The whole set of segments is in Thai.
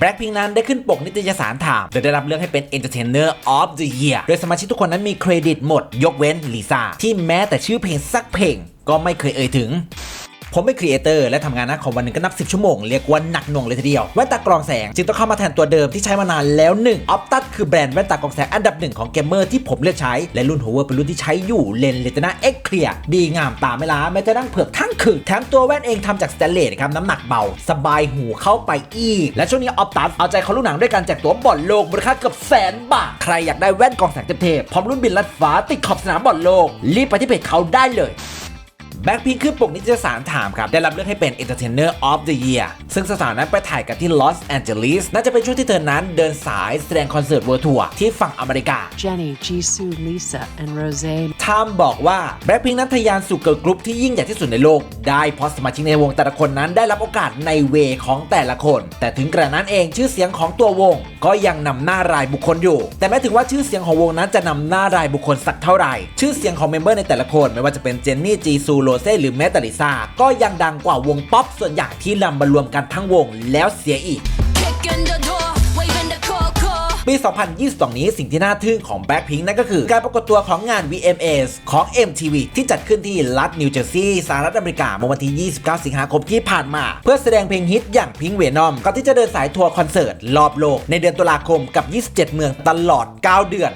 Blackpink นั้นได้ขึ้นปกนิตยสารถามโดยได้รับเลือกให้เป็น Entertainer of the Year โดยสมาชิกทุกคนนั้นมีเครดิตหมด ยกเว้นลิซ่าที่แม้แต่ชื่อเพลงสักเพลงก็ไม่เคยเอ่ยถึง ผมเป็นครีเอเตอร์และทำงานนักของวันหนึ่งก็นับ 10 ชั่วโมง เรียกว่าหนักหน่วงเลยทีเดียวแว่นตากรองแสงจึงต้องเข้ามาแทนตัวเดิมที่ใช้มานานแล้ว1 Optus คือแบรนด์แว่นตากรองแสงอันดับหนึ่งของเกมเมอร์ที่ผมเลือกใช้และรุ่น Hover เป็นรุ่นที่ใช้อยู่เลนเลตนาเอ็กเคลียดีงามตาไม่ล้าแม้จะนั่งเผือกทั้งคืนแถมตัวแว่นเองทำจากสแตนเลสครับน้ำหนักเบา สบายหูเข้าไปอีกและช่วงนี้ Optus เอาใจเขาลูกหนังด้วยการแจกตั๋วบอลโลกมูลค่าเกือบแสนบาทใครอยากได้แว่นกรองแสงเทพพร้อมรุ่นบินลัดฟ้าติดขอบสนามบอลโลกรีบไปที่เพจเขาได้เลย แบ็คพิงขึ้นปกนิตยสารถามครับ ได้รับเลือกให้เป็น Entertainer of the Year ซึ่งสาวๆนั้นไปถ่ายกันที่ลอสแอนเจลิสน่าจะเป็นช่วงที่เธอนั้นเดินสายแสดงคอนเสิร์ตเวิร์ทัวร์ที่ฝั่งอเมริกา Jenny, Jisoo, Lisa, and Rose ไทมบอกว่าแบล็คพิงนั้นทะยานสู่เกิร์ลกรุ๊ปที่ยิ่งใหญ่ที่สุดในโลก ได้เพราะสมาชิกในวงแต่ละคนนั้นได้รับโอกาสในเวของแต่ละคน แต่ถึงกระนั้นเองชื่อเสียงของตัววง ก็ยังนำหน้ารายบุคคลอยู่ แต่แม้ถึงว่าชื่อเสียงของวงนั้นจะนำหน้ารายบุคคลสักเท่าไหร่ ชื่อเสียงของเมมเบอร์ในแต่ละคนไม่ว่าจะเป็นเจนนี่จีซูโรเซ่หรือแม้แต่ลิซ่าก็ยังดังกว่าวงป๊อปส่วนใหญ่ที่นำมารวมกันทั้งวงแล้วเสียอีก ปี 2022 นี้สิ่งที่น่าทึ่งของ Blackpink นั่นก็คือ การปรากฏตัวของงาน VMAs ของ MTV ที่จัดขึ้นที่รัฐนิวเจอร์ซีย์สหรัฐอเมริกาเมื่อวันที่ 29 สิงหาคมที่ผ่านมา เพื่อแสดงเพลงฮิตอย่าง Pink Venom ก่อนที่จะเดินสายทัวร์คอนเสิร์ตรอบโลกในเดือนตุลาคมกับ 27 เมืองตลอด 9 เดือน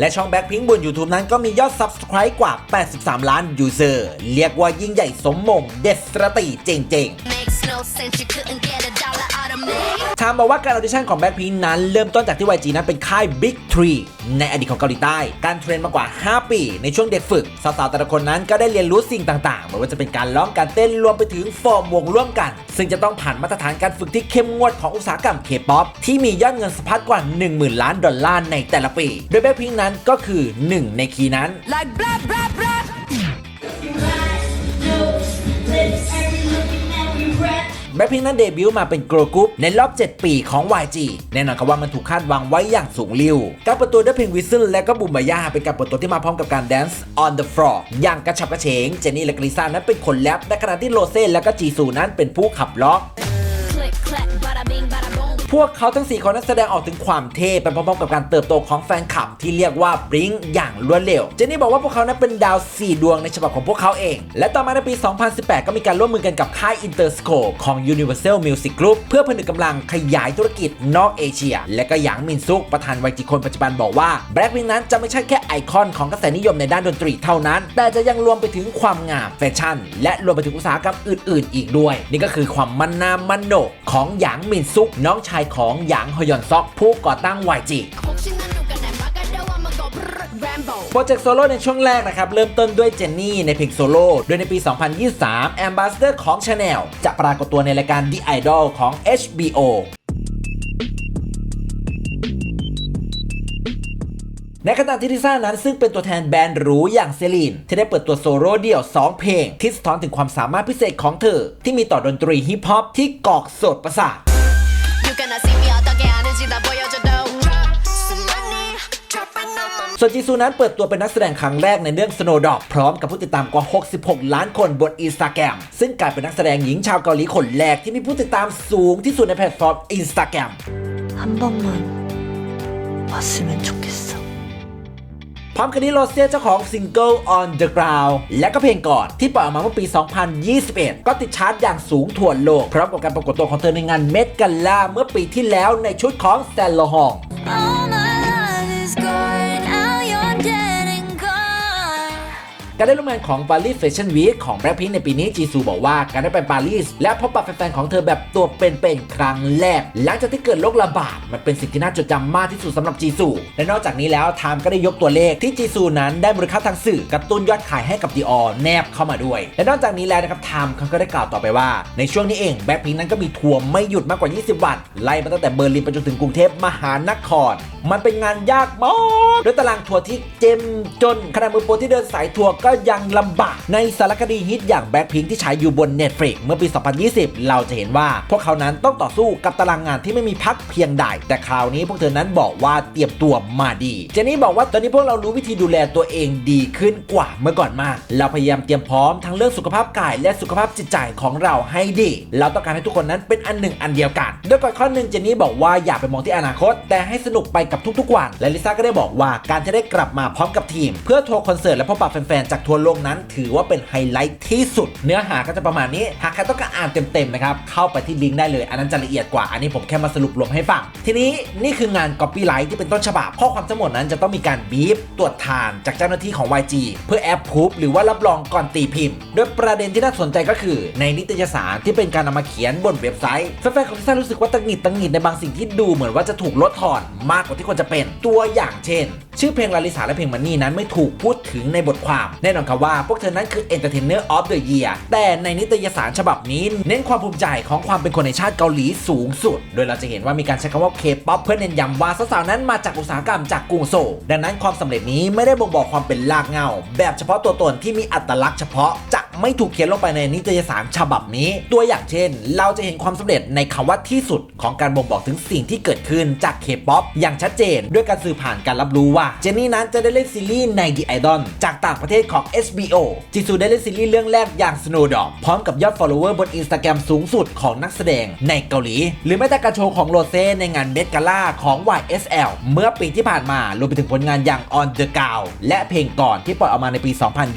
และช่อง Blackpink บน YouTube นั้นก็มียอด Subscribe กว่า 83 ล้าน User เรียกว่ายิ่งใหญ่สมมงเด็ดสระตีเจ๋งๆ Makes no sense, you couldn't get a dollar out of me. ถามบอกว่าการออดิชั่นของ Blackpink นั้นเริ่มต้นจากที่ YG นั้นเป็นค่าย Big Tree ในอดีตของเกาหลีใต้ การเทรนมากว่า 5 ปี ในช่วงเด็กฝึก สาวๆแต่ละคนนั้นก็ได้เรียนรู้สิ่งต่างๆไม่ว่าจะเป็นการร้องการเต้นรวมไปถึงฟอร์มวงร่วมกัน ซึ่งจะต้องผ่านมาตรฐานการฝึกที่เข้มงวดของอุตสาหกรรม K-POP ที่มียอดเงินสะพัดกว่า 10,000 ล้านดอลลาร์ในแต่ละปี โดย Blackpink นั้นก็คือหนึ่งในคีย์นั้น Like blah, blah, blah. บ็คพิงนั้นเดบิวต์มาเป็นโกลกรุ๊ปในรอบ 7 ปีของ YG แน่นอนครับว่ามันถูกคาดหวังไว้อย่างสูงลิ่วการเปิดตัวด้วยเพลงวิสเซลและก็บุมบายาเป็นการเปิดตัวที่มาพร้อมกับการแดนซ์ on the floor อย่างกระฉับกระเฉงเจนนี่และกริซ่านั้นเป็นคนแรปในขณะที่โรเซ่และก็จีซูนั้นเป็นผู้ขับล้อก พวกเขาทั้ง 4 คนนั้นแสดงออกถึงความเท่ไปพร้อมๆกับการเติบโตของแฟนคลับที่เรียกว่าบริงอย่างรวดเร็ว เจนนี่บอกว่าพวกเขานั้นเป็นดาว 4 ดวงในฉบับของพวกเขาเอง และต่อมาในปี 2018 ก็มีการร่วมมือกันกับค่าย Interscope ของ Universal Music Group เพื่อผนึกกำลังขยายธุรกิจนอกเอเชีย และก็หยางมินซุกประธานวัยจีคนปัจจุบันบอกว่า Blackpink นั้นจะไม่ใช่แค่ไอคอนของกระแสนิยมในด้านดนตรีเท่านั้น แต่จะยังรวมไปถึงความงามแฟชั่น และรวมไปถึงอุตสาหกรรมอื่น ๆ อีกด้วย นี่ก็คือความมันนามันโหนกของหยางมินซุกน้องชายายของหยางฮยอนซอกผู้ก่อตั้ง YG โปรเจกต์โซโล่ในช่วงแรกนะครับ เริ่มต้นด้วยเจนนี่ในเพลงโซโล่โดยในปี 2023 แอมบาสเดอร์ของ Chanel จะปรากฏตัวในรายการ The Idol ของ HBO ในขณะที่ลิซ่านั้นซึ่งเป็นตัวแทนแบรนด์หรูอย่างเซลีน ที่ได้เปิดตัวโซโล่เดี่ยว 2 เพลง ที่สะท้อนถึงความสามารถพิเศษของเธอ ที่มีต่อดนตรีฮิปฮอปที่กอกสดประสาท ส่วนจีซูนั้นเปิดตัวเป็นนักแสดงครั้งแรกในเรื่อง Snowdrop พร้อมกับผู้ติดตามกว่า 66 ล้านคนบน Instagram ซึ่งกลายเป็นนักแสดงหญิงชาวเกาหลีคนแรกที่มีผู้ติดตามสูงที่สุดในแพลตฟอร์ม Instagram 한 번만 왔으면 좋겠어. พร้อมกันนี้โรเซียเจ้าของซิงเกิล On the Ground และก็เพลงก่อนที่ปล่อยออกมาเมื่อปี 2021 ก็ติดชาร์ตอย่างสูงทั่วโลก พร้อมกับการปรากฏตัวของเธอในงานเมดกันล่าเมื่อปีที่แล้วในชุดของแซนโลฮอง การได้ร่วมงานของ Paris Fashion Week ของ Blackpink ในปีนี้จีซูบอกว่าการได้ไปปารีสและพบปะแฟนๆของเธอแบบตัวเป็นๆครั้งแรก หลังจากที่เกิดโรคระบาดมันเป็นสิ่งที่น่าจดจำมากที่สุดสำหรับจีซูและนอกจากนี้แล้วไทม์ก็ได้ยกตัวเลขที่จีซูนั้นได้มูลค่าทางสื่อกระตุ้นยอดขายให้กับดีออแนบเข้ามาด้วย และนอกจากนี้แล้วนะครับไทม์เขาก็ได้กล่าวต่อไปว่า ในช่วงนี้เอง Blackpink นั้นก็มีทัวร์ไม่หยุดมากกว่า 20 วันไล่มาตั้งแต่เบอร์ลินไปจนถึงกรุงเทพมหานคร มันเป็นงานยากมากด้วยตารางทัวร์ที่เจมจนขณะมือโปรที่เดินสายทัวร์ก็ก็ยังลำบาก ในสารคดีฮิตอย่างแบ็คพิงที่ฉายอยู่บน Netflix เมื่อปี 2020 เราจะเห็นว่า พวกเขานั้นต้องต่อสู้กับตารางงานที่ไม่มีพักเพียงใด แต่คราวนี้พวกเธอนั้นบอกว่าเตรียมตัวมาดีเจนนี่บอกว่าตอนนี้พวกเรารู้วิธีดูแลตัวเองดีขึ้นกว่าเมื่อก่อนมาก เราพยายามเตรียมพร้อมทั้งเรื่องสุขภาพกายและสุขภาพจิตใจของเราให้ดี เราต้องการให้ทุกคนนั้นเป็นอันหนึ่งอันเดียวกันโดยก่อนข้อหนึ่งเจนนี่บอกว่าอย่าไปมองที่อนาคต แต่ให้สนุกไปกับทุกๆวันและลิซ่าก็ได้บอกว่าการจะได้กลับมาพร้อมกับทีม เพื่อทัวร์คอนเสิร์ตและพบปะแฟนๆจากทั่วโลกนั้น ถือว่าเป็นไฮไลท์ที่สุด เนื้อหาก็จะประมาณนี้ หากใครต้องการอ่านเต็มๆนะครับ เข้าไปที่ลิงก์ได้เลย อันนั้นจะละเอียดกว่า อันนี้ผมแค่มาสรุปรวมให้ฟัง ทีนี้นี่คืองาน copyright ที่เป็นต้นฉบับ ข้อความทั้งหมดนั้นจะต้องมีการบีบตรวจทานจากเจ้าหน้าที่ของ YG เพื่อแอปพูฟหรือว่ารับรองก่อนตีพิมพ์ โดยประเด็นที่น่าสนใจก็คือ ในนิตยสารที่เป็นการนำมาเขียนบนเว็บไซต์แฟนๆของลิซ่ารู้สึกว่าตังหิดตังหิดในบางสิ่งที่ดูเหมือนว่าจะถูกลดทอนมากกว่าที่ควรจะเป็นตัวอย่างเช่นชื่อเพลงลาลิสาและเพลงมันนี่นั้นไม่ถูกพูดถึงในบทความ แน่นอนครับว่าพวกเธอนั้นคือ Entertainer of the Year แต่ในนิตยสารฉบับนี้ เน้นความภูมิใจของความเป็นคนในชาติเกาหลีสูงสุด โดยเราจะเห็นว่ามีการใช้คำว่า K-POP เพื่อเน้นย้ำว่าสาวๆนั้นมาจากอุตสาหกรรมจากกรุงโซลดังนั้นความสำเร็จนี้ไม่ได้บ่งบอกความเป็นลากเงาแบบเฉพาะตัวตนที่มีอัตลักษณ์เฉพาะจะ ไม่ถูกเขียนลงไปในนิตยสารฉบับนี้ ตัวอย่างเช่น เราจะเห็นความสำเร็จในคำว่าที่สุดของการบ่งบอกถึงสิ่งที่เกิดขึ้นจาก K-POP อปอย่างชัดเจน ด้วยการสื่อผ่านการรับรู้ว่า เจนนี่นั้นจะได้เล่นซีรีส์ใน The Idol จากต่างประเทศของ HBO จิซูได้เล่นซีรีส์เรื่องแรกอย่าง Snowdrop พร้อมกับยอด follower บน Instagram สูงสุดของนักแสดงในเกาหลี หรือแม้แต่การโชว์ของโรเซ่ในงานเมดกาล่าของ YSL เมื่อปีที่ผ่านมารวมไปถึงผลงานอย่าง On the g o w และเพลงก่อนที่ปล่อยออกมาในปี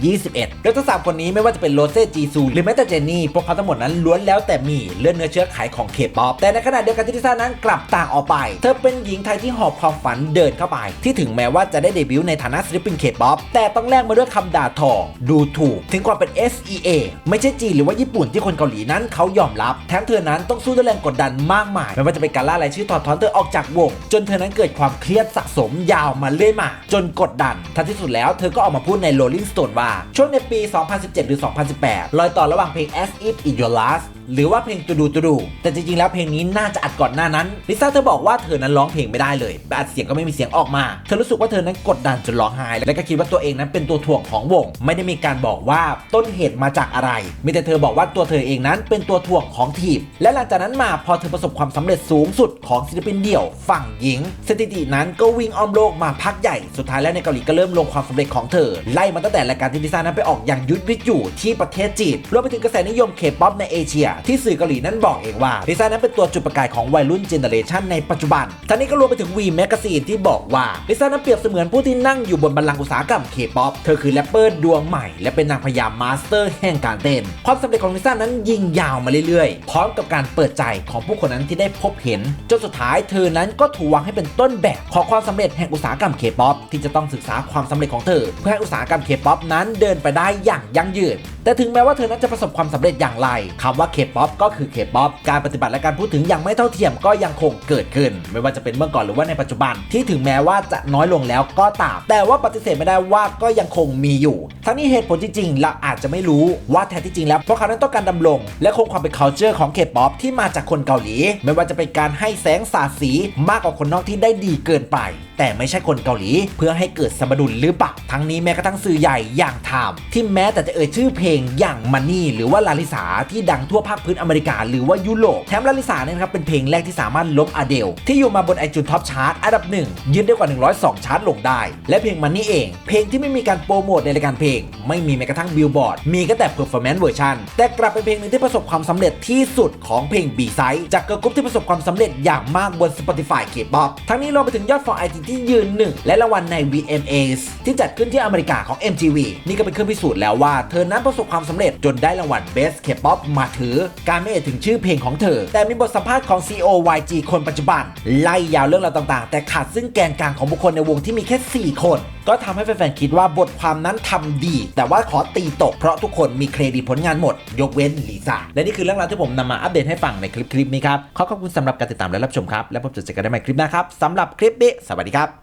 2021โดยทั้งสามคนนี้ไม่ว่าจะเป็นโรเซ่จีซูหรือแม้แต่เจนนี่พวกเขาทั้งหมดนั้นล้วนแล้วแต่มีเลือดเนื้อเชื้อไขของเคป๊อปแต่ในขณะเดียวกันที่ลิซ่านั้นกลับต่างออกไป เธอเป็นหญิงไทยที่หอบความฝันเดินเข้าไป ที่ถึงแม้ว่าจะได้เดบิวต์ในฐานะศิลปินเคป๊อปแต่ต้องแลกมาด้วยคำด่าทอ ดูถูก ถึงความเป็น SEA ไม่ใช่จีนหรือว่าญี่ปุ่นที่คนเกาหลีนั้นเขายอมรับแถมเธอนั้นต้องสู้ด้วยแรงกดดันมากมายไม่ว่าจะเป็นการล่ารายชื่อถอดถอนเธอออกจากวง จนเธอนั้นเกิดความเครียดสะสมยาวมาเรื่อยมาจนกดดันท้ายที่สุดแล้วเธอก็ออกมาพูดใน Rolling Stone ว่าช่วงในปี 2017 หรือ2018 รอยต่อระหว่างเพลง As If It Your Last หรือว่าเพลงตูดูตูดูแต่จริงๆแล้วเพลงนี้น่าจะอัดก่อนหน้านั้นลิซ่าเธอบอกว่าเธอนั้นร้องเพลงไม่ได้เลยอัดเสียงก็ไม่มีเสียงออกมา เธอรู้สึกว่าเธอนั้นกดดันจนร้องไห้และก็คิดว่าตัวเองนั้นเป็นตัวถ่วงของวง ไม่ได้มีการบอกว่าต้นเหตุมาจากอะไรมีแต่เธอบอกว่าตัวเธอเองนั้นเป็นตัวถ่วงของทีม และหลังจากนั้นมาพอเธอประสบความสำเร็จสูงสุดของศิลปินเดี่ยวฝั่งหญิง สถิตินั้นก็วิ่งอ้อมโลกมาพักใหญ่สุดท้ายแล้วในเกาหลีก็เริ่มลงความสำเร็จของเธอ ไล่มาตั้งแต่รายการที่ลิซ่านั้นไปออกอย่างยุทธวิทย์อยู่ที่ประเทศจีนรวมไปถึงกระแสนิยมเคป๊อปในเอเชียที่สื่อเกาหลีนั้นบอกเองว่าลิซ่านั้นเป็นตัวจุดประกายของวัยรุ่นเจเนอเรชันในปัจจุบันทั้งนี้ก็รวมไปถึงวีแมกซีนที่บอกว่าลิซ่านั้นเปรียบเสมือนผู้ที่นั่งอยู่บนบัลลังก์อุตสาหกรรมเคป๊อปเธอคือแรปเปอร์ดวงใหม่และเป็นนางพญามาสเตอร์แห่งการเต้นความสำเร็จของลิซ่านั้นยิงยาวมาเรื่อยๆ พร้อมกับการเปิดใจของผู้คนนั้นที่ได้พบเห็นจนสุดท้ายเธอนั้นก็ถูกวางให้เป็นต้นแบบของความสำเร็จแห่งอุตสาหกรรมเคป๊อปที่จะต้องศึกษาความสำเร็จของเธอ เพื่อให้อุตสาหกรรมเคป๊อปนั้นเดินไปได้อย่างยั่งยืน แต่ถึงแม้ว่าเธอนั้นจะประสบความสำเร็จอย่างไรคำว่าเคป๊อปก็คือเคป๊อปการปฏิบัติและการพูดถึงอย่างไม่เท่าเทียมก็ยังคงเกิดขึ้น ไม่ว่าจะเป็นเมื่อก่อนหรือว่าในปัจจุบันที่ถึงแม้ว่าจะน้อยลงแล้วก็ตาม แต่ว่าปฏิเสธไม่ได้ว่าก็ยังคงมีอยู่ ทั้งนี้เหตุผลจริงๆเราอาจจะไม่รู้ว่าแท้ที่จริงแล้วพวกเขานั้นต้องการดำรง และคงความเป็น culture ของเคป๊อปที่มาจากคนเกาหลี ไม่ว่าจะเป็นการให้แสงสาดสีมากกว่าคนนอกที่ได้ดีเกินไป แต่ไม่ใช่คนเกาหลี เพื่อให้เกิดสมดุลหรือเปล่าทั้งนี้แม้กระทั่งสื่อใหญ่อย่างไทม์ที่แม้แต่จะเอ่ยชื่อเพลงอย่างมันนี่หรือว่าลาลิสาที่ดังทั่วภาคพื้นอเมริกา หรือว่ายุโรปแถมลาลิสาเนี่ยครับเป็นเพลงแรกที่สามารถล้มอเดลที่อยู่มาบนไอจูนท็อปชาร์ตอันดับหนึ่งยืนได้กว่า 102 ชาร์ตลงได้ และเพลงมันนี่เอง เพลงที่ไม่มีการโปรโมทในรายการเพลง ไม่มีแม้กระทั่งบิลบอร์ดมีก็แต่เพอร์ฟอร์แมนซ์เวอร์ชันแต่กลับเป็นเพลงหนึ่งที่ประสบความสำเร็จที่สุดของเพลงบีไซด์จากเกิร์ลกรุ๊ปที่ประสบความสำเร็จอย่างมากบน Spotify K-pop ทั้งนี้รวมไปถึงยอด for IT ที่ยืนหนึ่งและรางวัลใน VMAs ที่จัดขึ้นที่อเมริกาของ MTV นี่ก็เป็นเครื่องพิสูจน์แล้วว่าเธอนั้นประสบความสำเร็จจนได้รางวัล Best K-pop มาถือ การไม่เอ่ยถึงชื่อเพลงของเธอ แต่มีบทสัมภาษณ์ของ CEO YG คนปัจจุบัน ไล่ยาวเรื่องราวต่างๆ แต่ขาดซึ่งแกนกลางของบุคคลในวงที่มีแค่ 4 คน ก็ทำให้แฟนๆคิดว่าบทความนั้นทำดี แต่ว่าขอตีตกเพราะทุกคนมีเครดิตผลงานหมด ยกเว้นลิซ่าและนี่คือเรื่องราวที่ผมนำมาอัปเดตให้ฟังในคลิปคลิปนี้ครับขอขอบคุณสำหรับการติดตามและรับชมครับ และพบเจอกันได้ใหม่คลิปหน้าครับสำหรับคลิปนี้สวัสดีครับ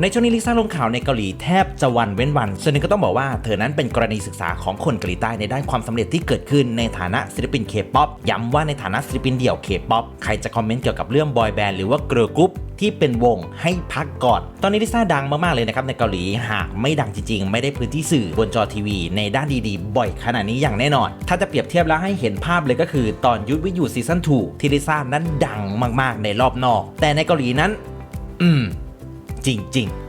ในช่วงนี้ลิซ่าลงข่าวในเกาหลีแทบจะวันเว้นวัน ส่วนหนึ่งก็ต้องบอกว่าเธอนั้นเป็นกรณีศึกษาของคนเกาหลีใต้ในด้านความสำเร็จที่เกิดขึ้นในฐานะศิลปินเคป๊อปย้ำว่าในฐานะศิลปินเดี่ยวเคป๊อปใครจะคอมเมนต์เกี่ยวกับเรื่องบอยแบนด์หรือว่าเกิร์ลกรุ๊ปที่เป็นวงให้พักก่อน ตอนนี้ลิซ่าดังมาก ๆ เลยนะครับในเกาหลี หากไม่ดังจริง ๆ ไม่ได้พื้นที่สื่อบนจอทีวี ในด้านดีๆ บ่อยขนาดนี้อย่างแน่นอน ถ้าจะเปรียบเทียบแล้วให้เห็นภาพเลยก็คือตอนยุทธวิทยูซีซั่น2ที่ลิซ่านั้นดังมากๆ ในรอบนอก แต่ในเกาหลีนั้น อืม จริง ๆ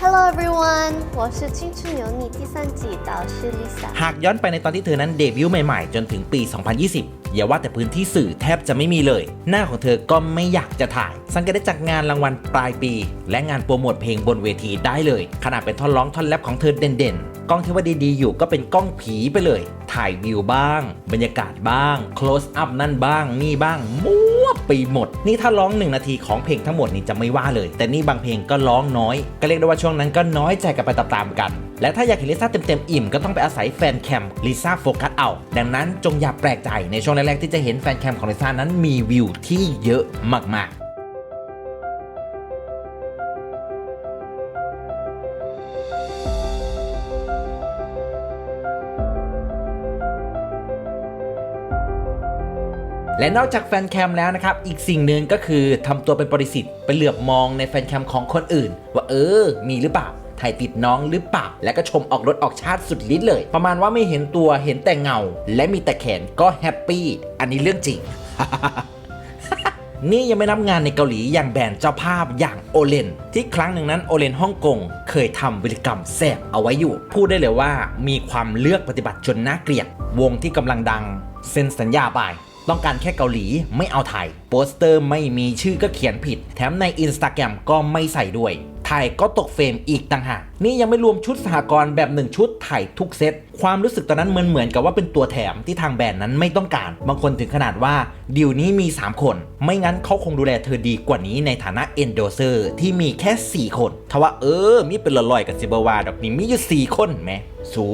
Hello everyone，我是《青春有你》第三季导师 Lisa。 หากย้อนไปในตอนที่เธอนั้นเดบิวต์ใหม่ๆ จนถึงปี 2020 อย่าว่าแต่พื้นที่สื่อแทบจะไม่มีเลย หน้าของเธอก็ไม่อยากจะถ่าย สังเกตได้จากงานรางวัลปลายปี และงานโปรโมทเพลงบนเวทีได้เลย ขนาดเป็นท่อนร้องท่อนแรปของเธอเด่นๆ กล้องที่ว่าดีๆ อยู่ก็เป็นกล้องผีไปเลย ถ่ายวิวบ้าง บรรยากาศบ้าง close up นั่นบ้าง นี่บ้าง มั่ วไปหมด นี่ถ้าร้องหนึ่งนาทีของเพลงทั้งหมดนี่จะไม่ว่าเลย แต่นี่บางเพลงก็ร้องน้อย ก็เรียกได้ว่าช่วงนั้นก็น้อยใจกันไปตามๆกัน และถ้าอยากเห็นลิซ่าเต็มๆอิ่มก็ต้องไปอาศัยแฟนแคมลิซ่าโฟกัสเอา ดังนั้นจงอย่าแปลกใจในช่วงแรกๆที่จะเห็นแฟนแคมของลิซ่านั้นมีวิวที่เยอะมากๆ และนอกจากแฟนแคมแล้วนะครับ อีกสิ่งหนึ่งก็คือทำตัวเป็นบริสิทธิ์ไปเหลือบมองในแฟนแคมของคนอื่น ว่าเออ มีหรือเปล่าถ่ายติดน้องหรือเปล่าและก็ชมออกรถออกชาติสุดฤทธิ์เลย ประมาณว่าไม่เห็นตัวเห็นแต่เงา และมีแต่แขนก็แฮปปี้อันนี้เรื่องจริง นี่ยังไม่นับงานในเกาหลีอย่างแบรนด์เจ้าภาพอย่างโอเลนที่ครั้งหนึ่งนั้นโอเลนฮ่องกงเคยทำวิรกรรมแสบเอาไว้อยู่ พูดได้เลยว่ามีความเลือกปฏิบัติจนน่าเกลียด วงที่กำลังดังเซ็นสัญญาไป ต้องการแค่เกาหลีไม่เอาไทย โปสเตอร์ไม่มีชื่อก็เขียนผิด แถมในอินสตาแกรมก็ไม่ใส่ด้วยถ่ายก็ตกเฟรมอีกต่างหาก นี่ยังไม่รวมชุดสหกรณ์แบบหนึ่งชุดถ่ายทุกเซต ความรู้สึกตอนนั้นเหมือนเหมือนกับว่าเป็นตัวแถมที่ทางแบรนด์นั้นไม่ต้องการ บางคนถึงขนาดว่าดีลนี้มี 3 คน ไม่งั้นเขาคงดูแลเธอดีกว่านี้ในฐานะเอนโดเซอร์ที่มีแค่ 4 คน ทว่าเออ มีเป็นลอยๆกับซิบาวาดอกนี้มีอยู่ 4 คนแหมสู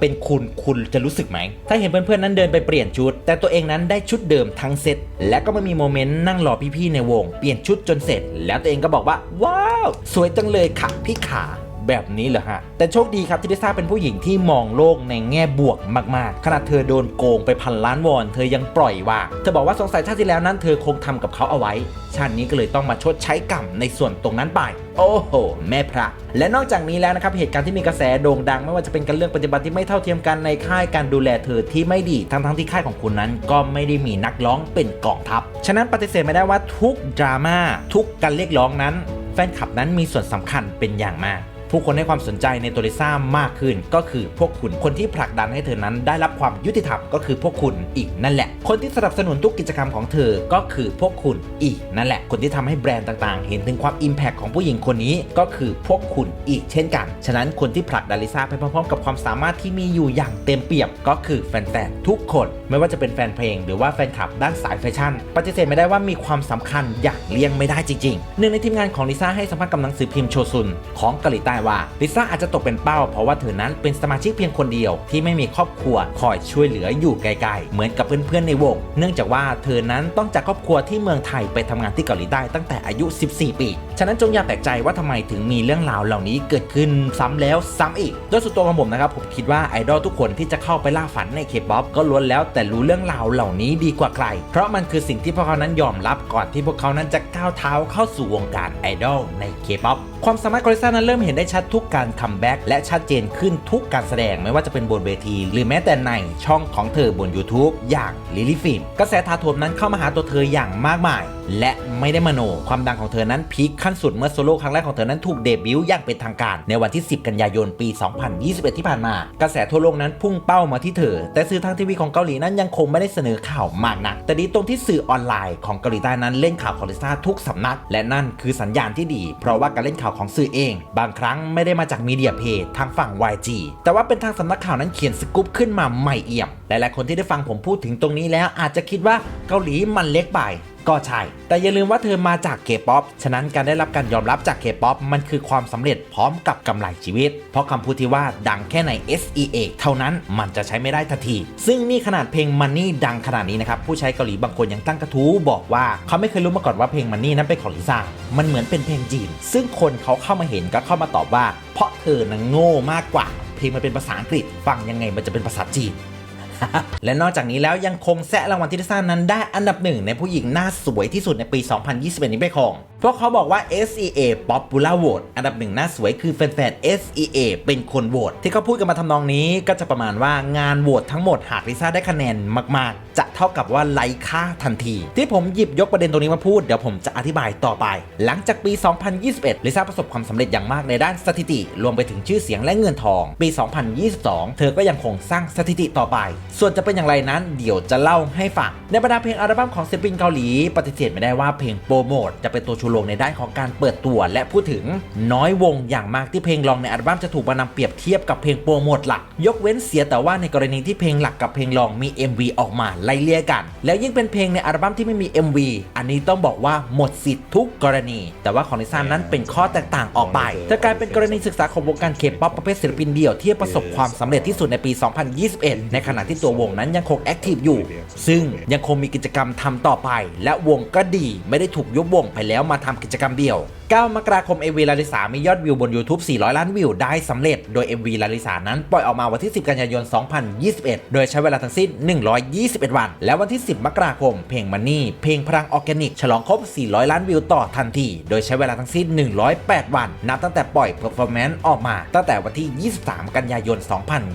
เป็นคุณคุณจะรู้สึกไหม ถ้าเห็นเพื่อนๆนั้นเดินไปเปลี่ยนชุด แต่ตัวเองนั้นได้ชุดเดิมทั้งเซตและก็ไม่มีโมเมนต์นั่งรอพี่ๆในวง เปลี่ยนชุดจนเสร็จ แล้วตัวเองก็บอกว่า ว้าว สวยจังเลยค่ะพี่ขา แบบนี้เหรอฮะ แต่โชคดีครับที่ลิซ่าเป็นผู้หญิงที่มองโลกในแง่บวกมากๆขนาดเธอโดนโกงไปพันล้านวอนเธอยังปล่อยวางเธอบอกว่าสงสัยชาติที่แล้วนั้นเธอคงทำกับเขาเอาไว้ ชาตินี้ก็เลยต้องมาชดใช้กรรมในส่วนตรงนั้นไป โอ้โห แม่พระ และนอกจากนี้แล้วนะครับเหตุการณ์ที่มีกระแสโด่งดัง ไม่ว่าจะเป็นการเลือกปฏิบัติที่ไม่เท่าเทียมกันในค่ายการดูแลเธอที่ไม่ดีทั้งๆที่ค่ายของคุณนั้น ก็ไม่ได้มีนักร้องเป็นกองทัพ ฉะนั้นปฏิเสธไม่ได้ว่าทุกดราม่าทุกการเรียกร้องนั้นแฟนคลับนั้นมีส่วนสำคัญเป็นอย่างมาก ผู้คนให้ความสนใจในตัวลิซ่ามากขึ้น ก็คือพวกคุณคนที่ผลักดันให้เธอนั้นได้รับความยุติธรรมก็คือพวกคุณอีกนั่นแหละ คนที่สนับสนุนทุกกิจกรรมของเธอก็คือพวกคุณอีกนั่นแหละ คนที่ทำให้แบรนด์ต่างๆ เห็นถึงความอิมแพคของผู้หญิงคนนี้ก็คือพวกคุณอีกเช่นกัน ฉะนั้นคนที่ผลักดันลิซ่าไปพร้อมๆ กับความสามารถที่มีอยู่อย่างเต็มเปี่ยมก็คือแฟนๆทุกคนไม่ว่าจะเป็นแฟนเพลง หรือว่าแฟนคลับด้านสายแฟชั่น ปฏิเสธไม่ได้ว่ามีความสำคัญอย่างเลี่ยงไม่ได้จริงๆหนึ่งในทีมงานของลิซ่าให้สัมภาษณ์กับหนังสือพิมพ์โชซุนของเกาหลีใต้ว่าลิซ่าอาจจะตกเป็นเป้า เพราะว่าเธอนั้นเป็นสมาชิกเพียงคนเดียวที่ไม่มีครอบครัวคอยช่วยเหลืออยู่ไกลๆ เหมือนกับเพื่อนๆในวง เนื่องจากว่าเธอนั้นต้องจากครอบครัวที่เมืองไทยไปทำงานที่เกาหลีใต้ตั้งแต่อายุ 14 ปี ฉะนั้นจงอย่าแปลกใจว่าทำไมถึงมีเรื่องราวเหล่านี้เกิดขึ้นซ้ำแล้วซ้ำอีก โดยส่วนตัวของผมนะครับผมคิดว่าไอดอลทุกคนที่จะเข้าไปล่าฝันในเคป๊อปก็ล้วนแล้วแต่รู้เรื่องราวเหล่านี้ดีกว่าใคร เพราะมันคือสิ่งที่พวกเขานั้นยอมรับก่อนที่พวกเขานั้นจะก้าวเท้าเข้าสู่วงการไอดอลในเคป๊อปความสามารถของลิซ่านั้นเริ่มเห็นได้ชัดทุกการคัมแบ็กและชัดเจนขึ้นทุกการแสดงไม่ว่าจะเป็นบนเวที หรือแม้แต่ในช่องของเธอบน YouTube อย่างลิลี่ฟิล์มกระแสถาโถมนั้นเข้ามาหาตัวเธออย่างมากมายและไม่ได้มโน ความดังของเธอนั้นพีคขั้นสุดเมื่อโซโล่ครั้งแรกของเธอนั้นถูกเดบิวต์อย่างเป็นทางการ ในวันที่ 10 กันยายนปี 2021 ที่ผ่านมา กระแสทั่วโลกนั้นพุ่งเป้ามาที่เธอ แต่สื่อทางทีวีของเกาหลีนั้นยังคงไม่ได้เสนอข่าวมากนัก แต่ดีตรงที่สื่อออนไลน์ของเกาหลีใต้นั้นเล่นข่าวของลิซ่าทุกสำนัก และนั่นคือสัญญาณที่ดี เพราะว่าการเล่นข่าวของสื่อเอง บางครั้งไม่ได้มาจากมีเดียเพจทางฝั่ง YG แต่ว่าเป็นทางสำนักข่าวนั้นเขียนสกู๊ปขึ้นมาใหม่เอี่ยม หลายๆคนที่ได้ฟังผมพูดถึงตรงนี้แล้วอาจจะคิดว่าเกาหลีมันเล็กไป ก็ใช่ แต่อย่าลืมว่าเธอมาจากเคป๊อปฉะนั้นการได้รับการยอมรับจากเคป๊อปมันคือความสำเร็จพร้อมกับกำไรชีวิต เพราะคำพูดที่ว่าดังแค่ใน SEA เท่านั้นมันจะใช้ไม่ได้ทันที ซึ่งนี่ขนาดเพลง Money ดังขนาดนี้นะครับ ผู้ใช้เกาหลีบางคนยังตั้งกระทู้บอกว่าเขาไม่เคยรู้มาก่อนว่าเพลง Money นั้นเป็นของลิซ่ามันเหมือนเป็นเพลงจีน ซึ่งคนเขาเข้ามาเห็นก็เข้ามาตอบว่า เพราะเธอนังโง่มากกว่า เพลงมันเป็นภาษาอังกฤษฟังยังไงมันจะเป็นภาษาจีน และนอกจากนี้แล้วยังคงแซะรางวัลทิติซ่านั้นได้อันดับหนึ่งในผู้หญิงหน้าสวยที่สุดในปี 2021 นี้ไปครอง เพราะเขาบอกว่า SEA Popular Vote อันดับหนึ่งน้าสวยคือแฟนๆ SEA เป็นคนโหวตที่เขาพูดกันมาทำนองนี้ก็จะประมาณว่างานโหวตทั้งหมดหากลิซ่าได้คะแนนมากๆ จะเท่ากับว่าไร้ค่าทันที ที่ผมหยิบยกประเด็นตรงนี้มาพูดเดี๋ยวผมจะอธิบายต่อไป หลังจากปี 2021 ลิซ่าประสบความสำเร็จอย่างมากในด้านสถิติ รวมไปถึงชื่อเสียงและเงินทอง ปี 2022 เธอก็ยังคงสร้างสถิติต่อไป ส่วนจะเป็นอย่างไรนั้นเดี๋ยวจะเล่าให้ฟังในบรรดาเพลงอัลบั้มของศิลปินเกาหลีปฏิเสธไม่ได้ว่าเพลงโปรโมทจะเป็นตัวชูโรงในด้านของการเปิดตัว และพูดถึงน้อยวงอย่างมากที่เพลงรองในอัลบั้มจะถูกมานำเปรียบเทียบกับเพลงโปรโมทหลัก ยกเว้นเสียแต่ว่าในกรณีที่เพลงหลักกับเพลงรองมี MV ออกมาไล่เลี่ยกัน แล้วยิ่งเป็นเพลงในอัลบั้มที่ไม่มี MV อันนี้ต้องบอกว่าหมดสิทธิ์ทุกกรณี แต่ว่าของลิซ่านั้นเป็นข้อแตกต่างออกไปเธอกลายเป็นกรณีศึกษาของวงการเคป๊อปประเภทศิลปินเดี่ยวที่ประสบความสำเร็จที่สุดในปี 2021 ในขณะที่ตัววงนั้นยังคงแอคทีฟอยู่ ซึ่งยังคงมีกิจกรรมทำต่อไป และวงก็ดีไม่ได้ถูกยุบวงไปแล้วมาทำกิจกรรมเดี่ยว9 มกราคม MV ลาลิสามียอดวิวบน YouTube 400 ล้านวิวได้สำเร็จ โดย MV ลาลิสานั้นปล่อยออกมาวันที่ 10 กันยายน 2021 โดยใช้เวลาทั้งสิ้น 121 วัน และวันที่ 10 มกราคม เพลงมันนี่ เพลงพลังออร์แกนิก ฉลองครบ 400 ล้านวิวต่อทันที โดยใช้เวลาทั้งสิ้น 108 วัน นับตั้งแต่ปล่อย performance ออกมา ตั้งแต่วันที่ 23 กันยายน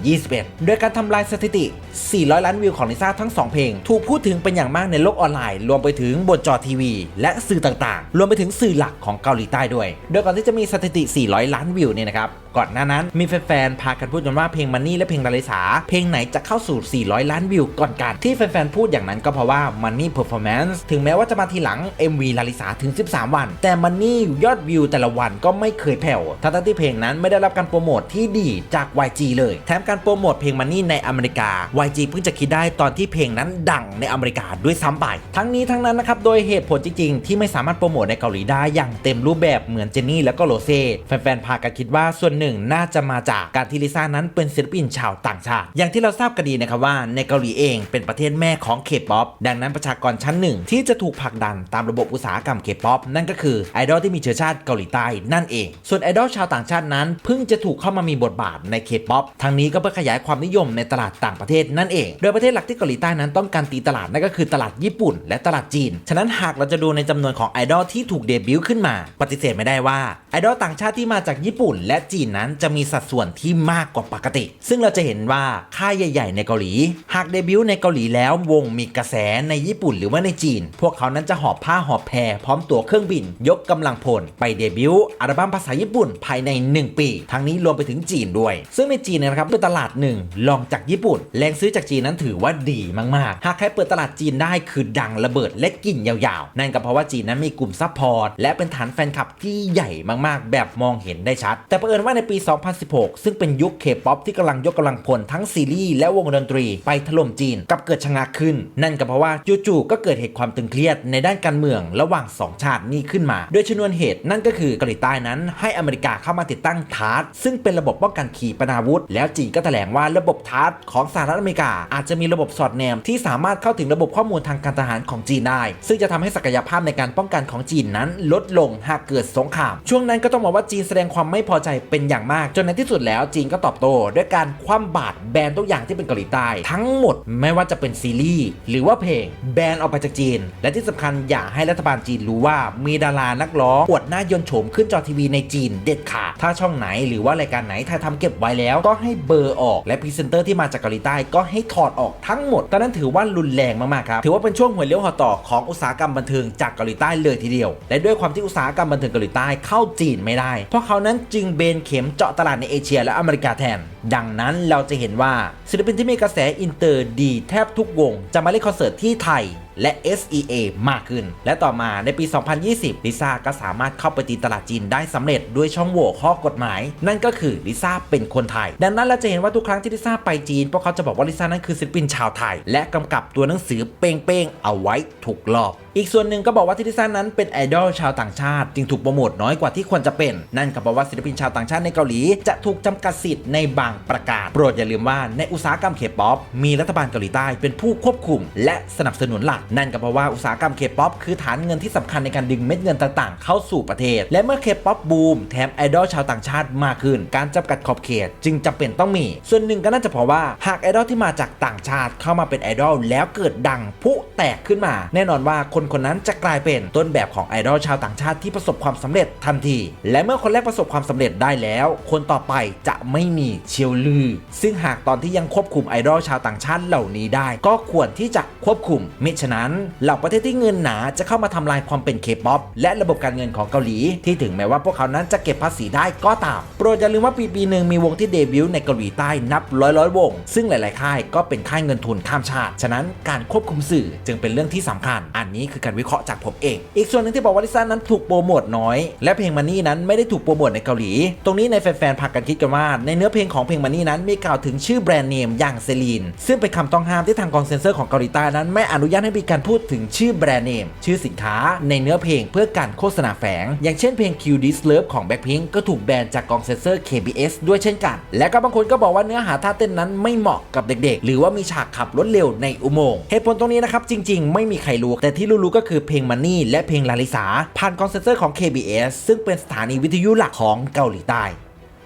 2021 โดยการทำลายสถิติ 400 ล้านวิวของลิซ่าทั้ง 2 เพลง ถูกพูดถึงเป็นอย่างมากในโลกออนไลน์ รวมไปถึงบนจอทีวี และสื่อต่างๆ รวมไปถึงสื่อหลักของเกาหลีใต้ด้วย โดยก่อนที่จะมีสถิติ 400 ล้านวิวเนี่ยนะครับ ก่อนหน้านั้นมีแฟนๆ พากันพูดกันว่าเพลงมันนี่และเพลงลาลิสา เพลงไหนจะเข้าสู่ 400 ล้านวิวก่อนกัน ที่แฟนๆ พูดอย่างนั้นก็เพราะว่า Money Performance ถึงแม้ว่าจะมาทีหลัง MV ลาลิสาถึง 13 วัน แต่ Money ยอดวิวแต่ละวันก็ไม่เคยแผ่วทั้งที่เพลงนั้นไม่ได้รับการโปรโมทที่ดีจาก YG เลย แถมการโปรโมทเพลง Money ในอเมริกา YG เพิ่งจะคิดได้ตอนที่เพลงนั้นดังในอเมริกาด้วยซ้ำไป ทั้งนี้ทั้งนั้นนะครับโดยเหตุผลจริงๆ ที่ไม่สามารถโปรโมทในเกาหลีได้อย่างเต็มรููปแบบเหมือนเจนนี่แล้วก็โรเซ่แฟนๆพากันคิดว่าส่วนหนึ่งน่าจะมาจากการที่ลิซ่านั้นเป็นศิลปินชาวต่างชาติ อย่างที่เราทราบกันดีนะครับว่าในเกาหลีเองเป็นประเทศแม่ของเคป๊อปดังนั้นประชากรชั้นหนึ่งที่จะถูกผลักดันตามระบบอุตสาหกรรมเคป๊อปนั่นก็คือไอดอลที่มีเชื้อชาติเกาหลีใต้นั่นเอง ส่วนไอดอลชาวต่างชาตินั้นเพิ่งจะถูกเข้ามามีบทบาทในเคป๊อปทั้งนี้ก็เพื่อขยายความนิยมในตลาดต่างประเทศนั่นเอง โดยประเทศหลักที่เกาหลีใต้นั้นต้องการตีตลาดนั่นก็คือตลาดญี่ปุ่น และตลาดจีน ฉะนั้นหากเราจะดูในจำนวนของไอดอลที่ถูกเดบิวต์ขึ้นมาปฏิเสธไม่ได้ว่าไอดอลต่างชาติที่มาจากญี่ปุ่น และจีนนั้นจะมีสัดส่วนที่มากกว่าปกติ ซึ่งเราจะเห็นว่าค่ายใหญ่ ๆ ในเกาหลี หากเดบิวต์ในเกาหลีแล้ววงมีกระแสในญี่ปุ่นหรือว่าในจีน พวกเขานั้นจะหอบผ้าหอบแพรพร้อมตั๋วเครื่องบิน ยกกำลังพลไปเดบิวต์อัลบั้มภาษาญี่ปุ่นภายใน 1 ปี ทั้งนี้รวมไปถึงจีนด้วย ซึ่งในจีนนยนะครับเป็นตลาดหนึ่งรองจากญี่ปุ่น แรงซื้อจากจีนนั้นถือว่าดีมากๆ หากใครเปิดตลาดจีนได้คือดังระเบิดและกินยาวๆ นั่นก็เพราะว่าจีนนั้นมีกลุ่มซัพพอร์ตและเป็นฐานแฟนคลับที่ใหญ่มากๆ แบบมองเห็นได้ชัด แต่เผอิญว่าในปี 2016 ซึ่งเป็นยุคเคป๊อปที่กำลังยกกำลังพลทั้งซีรีส์และวงดนตรีไปถล่มจีนกับเกิดชะงักขึ้น นั่นก็เพราะว่าจู่ๆก็เกิดเหตุความตึงเครียดในด้านการเมืองระหว่างสองชาตินี้ขึ้นมา โดยชนวนเหตุนั่นก็คือเกาหลีใต้นั้น ให้อเมริกาเข้ามาติดตั้งทาร์ตซึ่งเป็นระบบป้องกันขีปนาวุธ แล้วจีนก็แถลงว่าระบบทาร์ตของสหรัฐอเมริกา อาจจะมีระบบสอดแนมที่สามารถเข้าถึงระบบข้อมูลทางการทหารของจีนได้ ซึ่งจะทำให้ศักยภาพในการป้องกันของจีนนั้นลดลงหากเกิดสงคราม ช่วงนั้นก็ต้องบอกว่าจีนแสดงความไม่พอใจเป็นอย่างมาก จนในที่สุดแล้วจีนก็ตอบโต้ด้วยการคว่ำบาตรแบนทุกอย่างที่เป็นเกาหลีใต้ทั้งหมดไม่ว่าจะเป็นซีรีส์หรือว่าเพลงแบนออกไปจากจีน และที่สำคัญอย่าให้รัฐบาลจีนรู้ว่ามีดารานักร้องอวดหน้ายนโฉมขึ้นจอทีวีในจีนเด็ดขาดถ้าช่องไหนหรือว่ารายการไหนถ่ายทำเก็บไว้แล้ว ก็ให้เบอร์ออกและพรีเซนเตอร์ที่มาจากเกาหลีใต้ก็ให้ถอดออกทั้งหมดตอนนั้นถือว่ารุนแรงมากๆครับถือว่าเป็นช่วงหัวเลี้ยวหัวต่อของอุตสาหกรรมบันเทิงจากเกาหลีใต้เลยทีเดียว และด้วยความที่อุตสาหกรรมบันเทิงเกาหลีใต้เข้าจีนไม่ได้ เพราะเขานั้นจึงเบนเข็มเจาะตลาดในเอเชียและอเมริกาแทน ดังนั้นเราจะเห็นว่าศิลปินที่มีกระแสอินเตอร์ดีแทบทุกวงจะมาเล่นคอนเสิร์ตที่ไทย และ SEA มากขึ้น และต่อมาในปี 2020 ลิซ่าก็สามารถเข้าไปตีตลาดจีนได้สำเร็จด้วยช่องโหว่ข้อกฎหมาย นั่นก็คือลิซ่าเป็นคนไทย ดังนั้นเราจะเห็นว่าทุกครั้งที่ลิซ่าไปจีนพวกเขาจะบอกว่าลิซ่านั้นคือศิลปินชาวไทย และกำกับตัวหนังสือเป้งๆเอาไว้ถูกรอบ อีกส่วนหนึ่งก็บอกว่าที่ลิซ่านั้นเป็นไอดอลชาวต่างชาติ จึงถูกโปรโมทน้อยกว่าที่ควรจะเป็น นั่นก็แปลว่าศิลปินชาวต่างชาติในเกาหลีจะถูกจำกัดสิทธิ์ในบางประการโปรดอย่าลืมว่าในอุตสาหกรรมเคป๊อปมีรัฐบาลเกาหลีใต้เป็นผู้ควบคุม และสนับสนุนหลักนั่นก็แปลว่าอุตสาหกรรมเคป๊อปคือฐานเงินที่สำคัญในการดึงเม็ดเงินต่างๆ เข้าสู่ประเทศ และเมื่อเคป๊อปบูมแถมไอดอลชาวต่างชาติมากขึ้น การจำกัดขอบเขตจึงจำเป็นต้องมี ส่วนหนึ่งก็น่าจะเพราะว่าหากไอดอลที่มาจากต่างชาติเข้ามาเป็นไอดอลแล้วเกิดดังพุแตกขึ้นมา แน่นอนว่าคนคนนั้นจะกลายเป็นต้นแบบของไอดอลชาวต่างชาติที่ประสบความสำเร็จทันที และเมื่อคนแรกประสบความสำเร็จได้แล้ว คนต่อไปจะไม่มีเชียวลือ ซึ่งหากตอนที่ยังควบคุมไอดอลชาวต่างชาติเหล่านี้ได้ ก็ควรที่จะควบคุมมิฉะนั้นเหล่าประเทศที่เงินหนาจะเข้ามาทำลายความเป็นเคป๊อปและระบบการเงินของเกาหลี ที่ถึงแม้ว่าพวกเขานั้นจะเก็บภาษีได้ก็ตาม โปรดอย่าลืมว่าปีปีหนึ่งมีวงที่เดบิวต์ในเกาหลีใต้นับร้อยร้อยวง ซึ่งหลาย ๆ ค่ายก็เป็นค่ายเงินทุนข้ามชาติ ฉะนั้นการควบคุมสื่อจึงเป็นเรื่องที่สำคัญ อันนี้คือการวิเคราะห์จากผมเอง อีกส่วนหนึ่งที่บอกว่าลิซ่านั้นถูกโปรโมทน้อย และเพลงมันนี่นั้นไม่ได้ถูกโปรโมทในเกาหลี ตรงนี้ในแฟน ๆ พากันคิดกันว่า ในเนื้อเพลงของเพลงมันนี่นั้นมีกล่าวถึงชื่อแบรนด์เนมอย่างเซลีนซึ่งเป็นคำต้องห้ามที่ทางกองเซ็นเซอร์ของเกาหลีใต้นั้นไม่อนุญาตให้มีการพูดถึงชื่อแบรนด์เนมชื่อสินค้าในเนื้อเพลงเพื่อการโฆษณาแฝง อย่างเช่นเพลง Q This Love ของ Blackpink ก็ถูกแบนจากกองเซ็นเซอร์ KBS ด้วยเช่นกัน และก็บางคนก็บอกว่าเนื้อหาท่าเต้นนั้นไม่เหมาะกับเด็กๆ หรือว่ามีฉากขับรถเร็วในอุโมงค์เหตุผลตรงนี้นะครับจริง ๆ ไม่มีใครรู้แต่ที่รู้ๆก็คือเพลงมันนี่และเพลงลาลิสาผ่านกองเซ็นเซอร์ของ KBS ซึ่งเป็นสถานีวิทยุหลักของเกาหลีใต้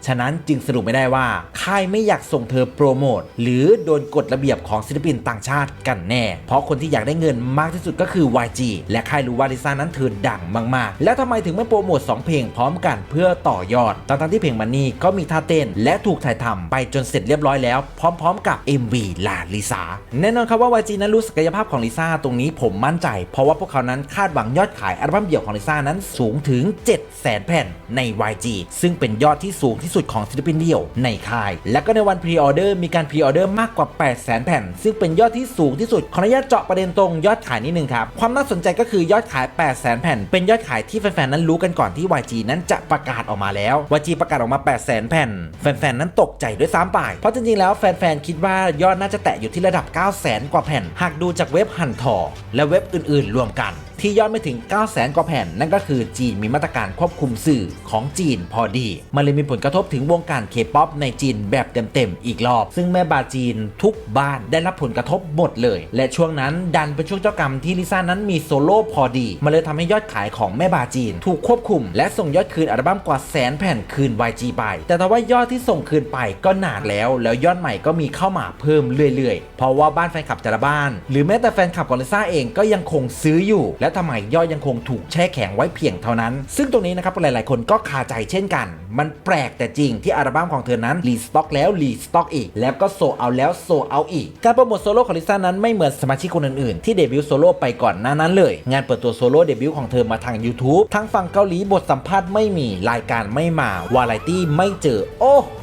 ฉะนั้นจึงสรุปไม่ได้ว่า ค่ายไม่อยากส่งเธอโปรโมทหรือโดนกฎระเบียบของศิลปินต่างชาติกันแน่ เพราะคนที่อยากได้เงินมากที่สุดก็คือ YG และค่ายรู้ว่าลิซ่านั้นเธอดังมากๆ แล้วทำไมถึงไม่โปรโมท2เพลงพร้อมกันเพื่อต่อยอดทั้งที่เพลงมันนี่ก็มีท่าเต้น และถูกถ่ายทำไปจนเสร็จเรียบร้อยแล้ว พร้อม ๆ กับ MV ลาลิซ่าแน่นอนครับว่า YG นั้นรู้ศักยภาพของลิซ่าตรงนี้ผมมั่นใจ เพราะว่าพวกเขานั้นคาดหวังยอดขายอัลบั้มเดี่ยวของลิซ่านั้นสูงถึง 7 0 0 0 0แผ่นใน YG ซึ่งเป็นยอดที่สูงที่สุดของศิลปินเดี่ยวในค่าย และก็ในวันพรีออเดอร์มีการพรีออเดอร์มากกว่า8 0 0 0 0 0แผ่น ซึ่งเป็นยอดที่สูงที่สุด ขออนุญาตเจาะประเด็นตรงยอดขายนิดนึงครับ ความน่าสนใจก็คือยอดขาย 8 0 0 0 0 0แผ่น เป็นยอดขายที่แฟนๆ นั้นรู้กันก่อนที่ YG นั้นจะประกาศออกมาแล้ว YG ประกาศออกมา8 0 0 0 0 0แผ่น แฟนๆ นั้นตกใจด้วยซ้ำไป เพราะจริงๆ แล้วแฟนๆ คิดว่ายอดน่าจะแตะอยู่ที่ระดับ 9 0 0 0 0 0 กว่าแผ่น หากดูจากเว็บหันทอและเว็บอื่นๆ รวมกัน ที่ยอดไม่ถึง 9 0 0 0 0กว่าแผ่น นั่นก็คือจีนมีมาตรการควบคุมสื่อของจีนพอดี มันเลยมีผลกระทบถึงวงการเคป๊อปในจีนแบบเต็มๆอีกรอบ ซึ่งแม่บาจีนทุกบ้านได้รับผลกระทบหมดเลย และช่วงนั้นดันเป็นช่วงเจ้ากรรมที่ลิซ่านั้นมีโซโล่พอดี มันเลยทำให้ยอดขายของแม่บาจีน ถูกควบคุม และส่งยอดคืนอัลบั้มกว่าแสนแผ่นคืน YG ไป แต่ถ้าว่ายอดที่ส่งคืนไปก็หนาแล้ว แล้วยอดใหม่ก็มีเข้ามาเพิ่มเรื่อยๆ เพราะว่าบ้านแฟนคลับแต่ละบ้าน หรือแม้แต่แฟนคลับของลิซ่าเองก็ยังคงซื้ออยู่ และทำไมยอดยังคงถูกแช่แข็งไว้เพียงเท่านั้น ซึ่งตรงนี้นะครับหลายๆ คนก็คาใจเช่นกัน มันแปลกแต่จริงที่อัลบั้มของเธอนั้นรีสต็อกแล้วรีสต็อกอีก แล้วก็โซเอาแล้วโซเอาอีก การโปรโมทโซโล่ของลิซ่านั้นไม่เหมือนสมาชิกคนอื่นๆ ที่เดบิวต์โซโล่ไปก่อนหน้านั้นเลย งานเปิดตัวโซโล่เดบิวต์ของเธอมาทาง YouTube ทางฝั่งเกาหลีบทสัมภาษณ์ไม่มีรายการไม่มาวาไรตี้ไม่เจอโอ้โห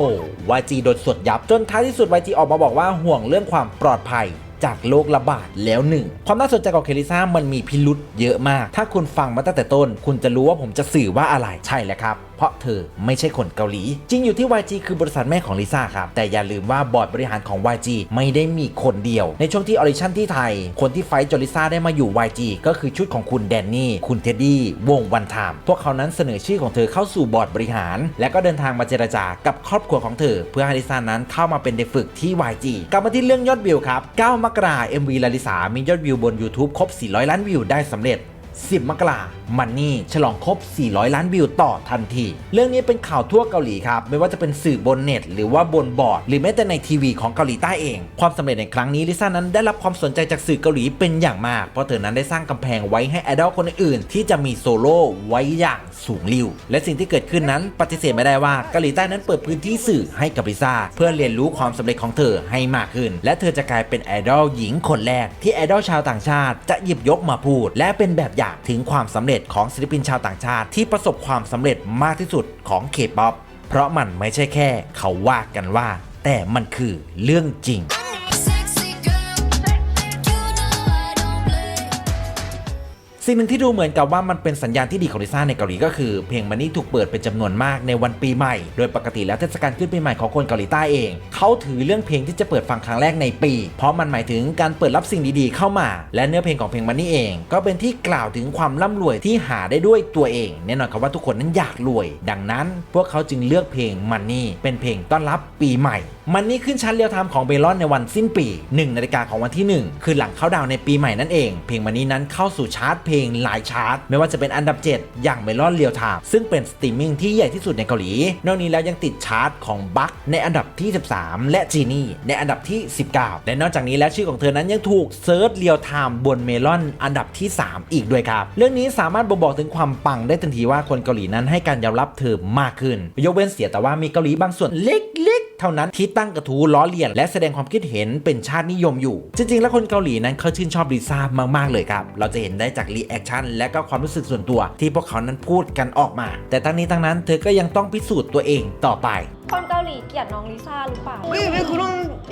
YG โดนสวดยับจนท้ายที่สุด YG ออกมาบอกว่าห่วงเรื่องความปลอดภัย จากโรคระบาดแล้วหนึ่งความน่าสนใจของเคลิซ่ามันมีพิรุษเยอะมาก ถ้าคุณฟังมาตั้งแต่ต้น คุณจะรู้ว่าผมจะสื่อว่าอะไรใช่แล้วครับ เพราะเธอไม่ใช่คนเกาหลี จริงอยู่ที่ YG คือบริษัทแม่ของลิซ่าครับ แต่อย่าลืมว่าบอร์ดบริหารของ YG ไม่ได้มีคนเดียว ในช่วงที่ออดิชั่นที่ไทย คนที่ไฟท์จนลิซ่าได้มาอยู่ YG ก็คือชุดของคุณแดนนี่ คุณเท็ดดี้ วงวันไทม์พวกเขานั้นเสนอชื่อของเธอเข้าสู่บอร์ดบริหาร และก็เดินทางมาเจรจากับครอบครัวของเธอ เพื่อให้ลิซ่านั้นเข้ามาเป็นเด็กฝึกที่ YG กลับมาที่เรื่องยอดวิวครับ 9 มกราคม MV ลาลิสามียอดวิวบน YouTube ครบ 400 ล้านวิวได้สำเร็จ 10 มกรามันนี่ฉลองครบ 400 ล้านวิวต่อทันที เรื่องนี้เป็นข่าวทั่วเกาหลีครับ ไม่ว่าจะเป็นสื่อบนเน็ต หรือว่าบนบอร์ด หรือแม้แต่ในทีวีของเกาหลีใต้เอง ความสำเร็จในครั้งนี้ลิซ่านั้นได้รับความสนใจจากสื่อเกาหลีเป็นอย่างมาก เพราะเธอนั้นได้สร้างกำแพงไว้ให้ไอดอลคนอื่น ที่จะมีโซโล่ไว้อย่างสูงลิ่วและสิ่งที่เกิดขึ้นนั้นปฏิเสธไม่ได้ว่าเกาหลีใต้นั้นเปิดพื้นที่สื่อให้กับลิซ่าเพื่อเรียนรู้ความสำเร็จของเธอให้มากขึ้น และเธอจะกลายเป็นไอดอลหญิงคนแรกที่ไอดอลชาวต่างชาติจะหยิบยกมาพูด และเป็นแบบอย่างถึงความสำเร็จของศิลปินชาวต่างชาติ ที่ประสบความสำเร็จมากที่สุดของเคป๊อปเพราะมันไม่ใช่แค่ เขาว่ากันว่า แต่มันคือเรื่องจริง สิ่งหนึ่งที่ดูเหมือนกับว่ามันเป็นสัญญาณที่ดีของลิซ่าในเกาหลีก็คือ เพลงมันนี่ถูกเปิดเป็นจำนวนมากในวันปีใหม่ โดยปกติแล้วเทศกาลขึ้นปีใหม่ของคนเกาหลีใต้เอง เขาถือเรื่องเพลงที่จะเปิดฟังครั้งแรกในปี เพราะมันหมายถึงการเปิดรับสิ่งดีๆ เข้ามา และเนื้อเพลงของเพลงมันนี่เอง ก็เป็นที่กล่าวถึงความร่ำรวยที่หาได้ด้วยตัวเองแน่นอนครับว่าทุกคนนั้นอยากรวย ดังนั้น พวกเขาจึงเลือกเพลงมันนี่เป็นเพลงต้อนรับปีใหม่ มันนี่ขึ้นชั้นเรียลไทม์ของเบลอนในวันสิ้นปี 1 นาฬิกาของวันที่ 1 คือหลังเข้าดาวในปีใหม่นั่นเอง เพลงมันนี่นั้นเข้าสู่ชาร์ตเพลงหลายชาร์ตไม่ว่าจะเป็นอันดับ 7 อย่างเมลอนเรียลไทม์ซึ่งเป็นสตรีมมิ่งที่ใหญ่ที่สุดในเกาหลี นอกนี้แล้วยังติดชาร์ตของบัคในอันดับที่ 13 และจีนี่ในอันดับที่ 19 และนอกจากนี้แล้วชื่อของเธอนั้นยังถูกเซิร์ชเรียลไทม์บนเมลอนอันดับที่ 3 อีกด้วยครับ เรื่องนี้สามารถบ่งบอกถึงความปังได้ทันทีว่าคนเกาหลีนั้นให้การยอมรับเธอมากขึ้น ยกเว้นเสียแต่ว่ามีเกาหลีบางส่วนเล็ก เท่านั้นที่ตั้งกระทู้ล้อเลียน และแสดงความคิดเห็นเป็นชาตินิยมอยู่ จริงๆ แล้วคนเกาหลีนั้นเขาชื่นชอบลิซ่ามากๆเลยครับ เราจะเห็นได้จากรีแอคชั่นและก็ความรู้สึกส่วนตัว ที่พวกเขานั้นพูดกันออกมา แต่ทั้งนี้ทั้งนั้นเธอก็ยังต้องพิสูจน์ตัวเองต่อไป คนเกาหลีเกลียดน้องลิซ่าหรือเปล่า 왜, 왜 그런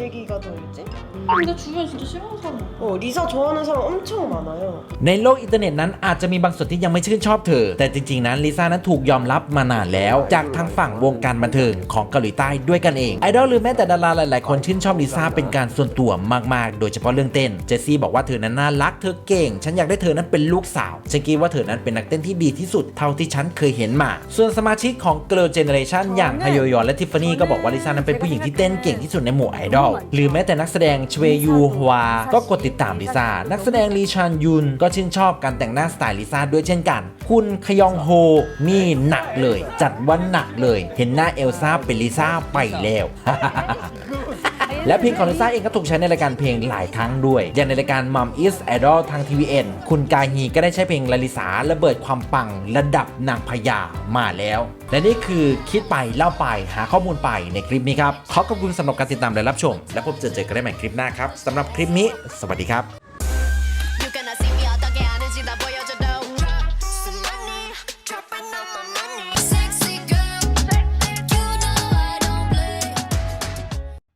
얘기가 들어있지? 근데 주변에 진짜 싫어하는 사람 어, 리사 좋아하는 사람 엄청 많아요. ในโลกอินเทอร์เน็ตนั้นอาจจะมีบางส่วนที่ยังไม่ชื่นชอบเธอ แต่จริงๆ นั้นลิซ่านั้นถูกยอมรับมานานแล้ว จากทางฝั่งวงการบันเทิงของเกาหลีใต้ด้วยกันเอง ไอดอลหรือแม้แต่ดาราหลายๆ คนชื่นชอบลิซ่าเป็นการส่วนตัวมากๆ โดยเฉพาะเรื่องเต้น เจสซี่บอกว่าเธอนั้นน่ารัก เธอเก่ง ฉันอยากได้เธอนั้นเป็นลูกสาว ฉันคิดว่าเธอนั้นเป็นนักเต้นที่ดีที่สุดเท่าที่ฉันเคยเห็นมา ส่วนสมาชิกของ Girl Generation อย่างฮยอยอนและทิฟ ฟานี่ก็บอกว่าลิซ่านั้นเป็นผู้หญิงที่เต้นเก่งที่สุดในหมู่ไอดอลหรือแม้แต่นักแสดงชเวยูฮวา ก็กดติดตามลิซ่า นักแสดงลีชานยุนก็ชื่นชอบการแต่งหน้าสไตล์ลิซ่าด้วยเช่นกัน คุณคยองโฮนี่หนักเลย จัดว่าหนักเลย เห็นหน้าเอลซ่าเป็นลิซ่าไปแล้ว และเพลงของลิซ่าเองก็ถูกใช้ในรายการเพลงหลายครั้งด้วย อย่างในรายการ Mom is Idol ทาง TVN คุณกาฮีก็ได้ใช้เพลงลาลิสาระเบิดความปังระดับนางพญามาแล้ว และนี่คือคิดไปเล่าไปหาข้อมูลไปในคลิปนี้ครับ ขอขอบคุณสำหรับการติดตามและรับชม และพบเจอเจอกันได้ใหม่คลิปหน้าครับสำหรับคลิปนี้ สวัสดีครับ